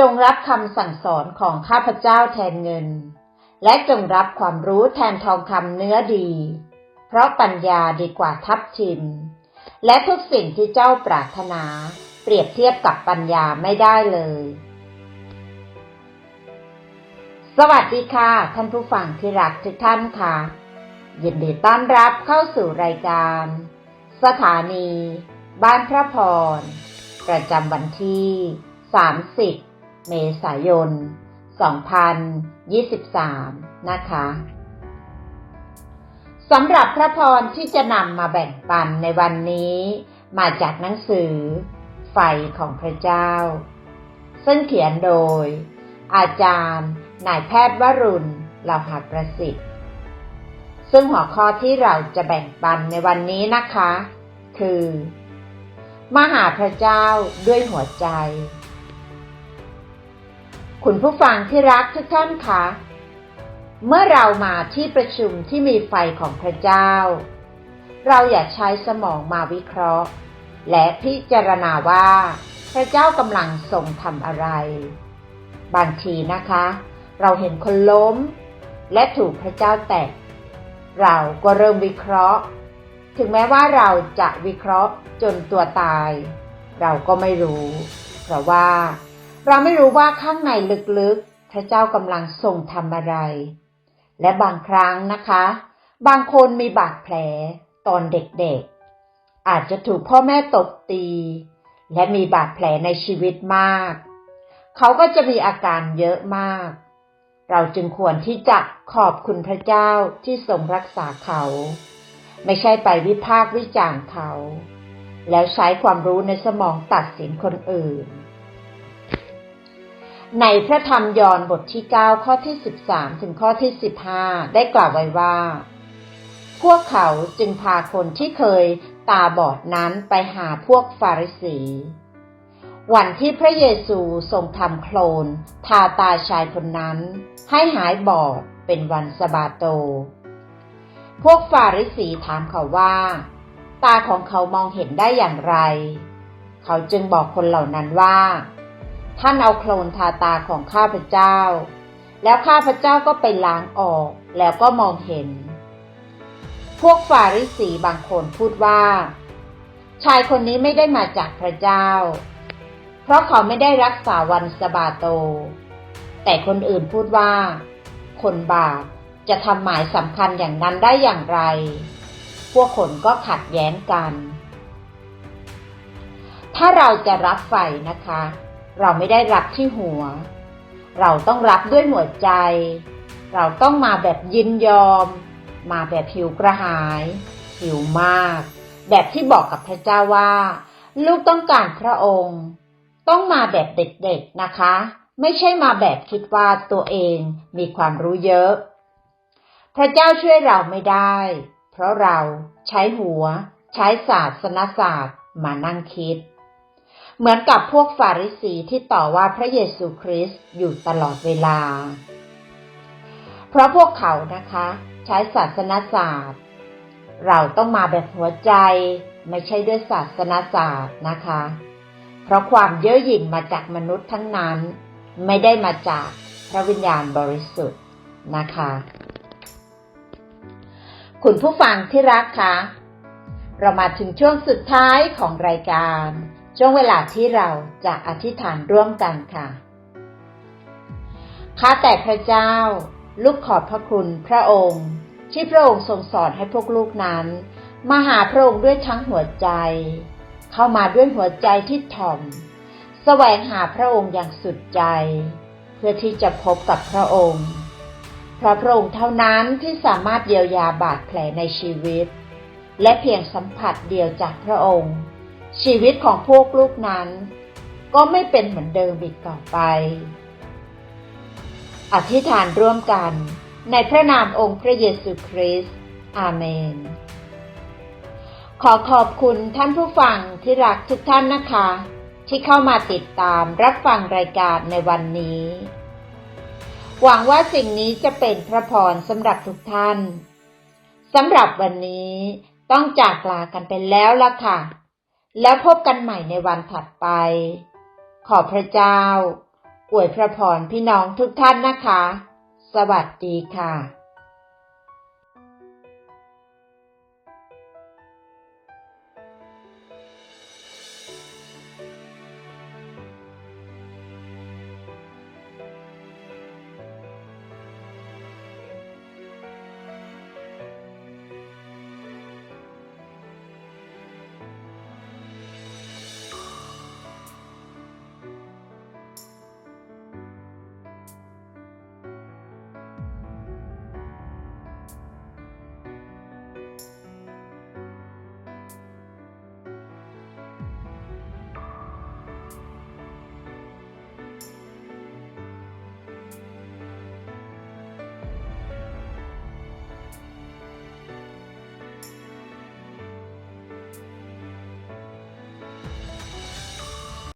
จงรับคำสั่งสอนของข้าพเจ้าแทนเงิน และจงรับความรู้แทนทองคำเนื้อดี เพราะปัญญาดีกว่าทับทิม และทุกสิ่งที่เจ้าปรารถนา เปรียบเทียบกับปัญญาไม่ได้เลย สวัสดีค่ะ ท่านผู้ฟังที่รักทุกท่านค่ะ ยินดีต้อนรับเข้าสู่รายการ สถานี บ้านพระพร ประจำวันที่ 30 เมษายน 2023 นะคะสำหรับพระพรที่จะนำมาแบ่งปันในวันนี้ มาจากหนังสือ ไฟของพระเจ้า ซึ่งเขียนโดย อาจารย์นายแพทย์วรุณเหล่าหาประสิทธิ์ ซึ่งหัวข้อที่เราจะแบ่งปันในวันนี้นะคะ คือ มหาพระเจ้าด้วยหัวใจ คุณผู้ฟังที่รักทุกท่านคะ เมื่อเรามาที่ประชุมที่มีไฟของพระเจ้า เราอย่าใช้สมองมาวิเคราะห์ และพิจารณาว่า พระเจ้ากำลังทรงทำอะไร บางทีนะคะ เราเห็นคนล้ม และถูกพระเจ้าแตะ เราก็เริ่มวิเคราะห์ ถึงแม้ว่าเราจะวิเคราะห์จนตัวตาย เราก็ไม่รู้ เพราะว่า เราไม่รู้ว่าข้างในลึกๆ พระเจ้ากำลังทรงทำอะไร และบางครั้งนะคะ บางคนมีบาดแผลตอนเด็กๆ อาจจะถูกพ่อแม่ตบตี และมีบาดแผลในชีวิตมาก เขาก็จะมีอาการเยอะมาก เราจึงควรที่จะขอบคุณพระเจ้าที่ทรงรักษาเขา ไม่ใช่ไปวิพากษ์วิจารณ์เขา แล้วใช้ความรู้ในสมองตัดสินคนอื่น ในพระธรรมยอห์นบทที่ 9 ข้อที่ 13 ถึงข้อที่ 15 ได้กล่าวไว้ว่า พวกเขาจึงพาคนที่เคยตาบอดนั้นไปหาพวกฟาริสี วันที่พระเยซูทรงทำโคลน ทาตาชายคนนั้น ให้หายบอดเป็นวันสบาโต พวกฟาริสีถามเขาว่า ตาของเขามองเห็นได้อย่างไร เขาจึงบอกคนเหล่านั้นว่า ท่านเอาโคลนทาตาของข้าพเจ้า แล้วข้าพเจ้าก็ไปล้างออกแล้วก็มองเห็น พวกฟาริสีบางคนพูดว่า ชายคนนี้ไม่ได้มาจากพระเจ้า เพราะเขาไม่ได้รักษาวันสบาโต แต่คนอื่นพูดว่า คนบาปจะทำหมายสำคัญอย่างนั้นได้อย่างไร พวกคนก็ขัดแย้งกัน ถ้าเราจะรับไฟนะคะ เราไม่ได้รับที่หัว เราต้องรับด้วยหัวใจ เราต้องมาแบบยินยอม มาแบบหิวกระหาย หิวมาก แบบที่บอกกับพระเจ้าว่า ลูกต้องการพระองค์ ต้องมาแบบเด็กๆนะคะ ไม่ใช่มาแบบคิดว่าตัวเองมีความรู้เยอะ พระเจ้าช่วยเราไม่ได้ เพราะเราใช้หัว ใช้ศาสนศาสตร์มานั่งคิด เหมือนกับพวกฟาริสีที่ต่อว่าพระเยซูคริสต์อยู่ตลอดเวลา เพราะพวกเขานะคะใช้ศาสนศาสตร์ เราต้องมาแบบหัวใจไม่ใช่ด้วยศาสนศาสตร์นะคะ เพราะความเย่อหยิ่งมาจากมนุษย์ทั้งนั้น ไม่ได้มาจากพระวิญญาณบริสุทธิ์นะคะ คุณผู้ฟังที่รักคะเรามาถึงช่วงสุดท้ายของรายการ ช่วงเวลาที่เราจะอธิษฐานร่วมกันค่ะข้าแต่พระเจ้า ลูกขอบพระคุณพระองค์ ที่พระองค์ทรงสอนให้พวกลูกนั้น มาหาพระองค์ด้วยทั้งหัวใจ เข้ามาด้วยหัวใจที่ถ่อม แสวงหาพระองค์อย่างสุดใจ เพื่อที่จะพบกับพระองค์เพราะพระองค์เท่านั้นที่สามารถเยียวยาบาดแผลในชีวิต และเพียงสัมผัสเดียวจากพระองค์ ชีวิตของพวกลูกนั้น ก็ไม่เป็นเหมือนเดิมอีกต่อไป อธิษฐานร่วมกันในพระนามองค์พระเยซูคริสต์อาเมน ขอขอบคุณท่านผู้ฟังที่รักทุกท่านนะคะ ที่เข้ามาติดตามรับฟังรายการในวันนี้ หวังว่าสิ่งนี้จะเป็นพระพรสำหรับทุกท่านสำหรับวันนี้ต้องจากลากันไปแล้วล่ะค่ะ แล้วพบกันใหม่ในวันถัดไป ขอพระเจ้าอวยพระพรพี่น้องทุกท่านนะคะ สวัสดีค่ะ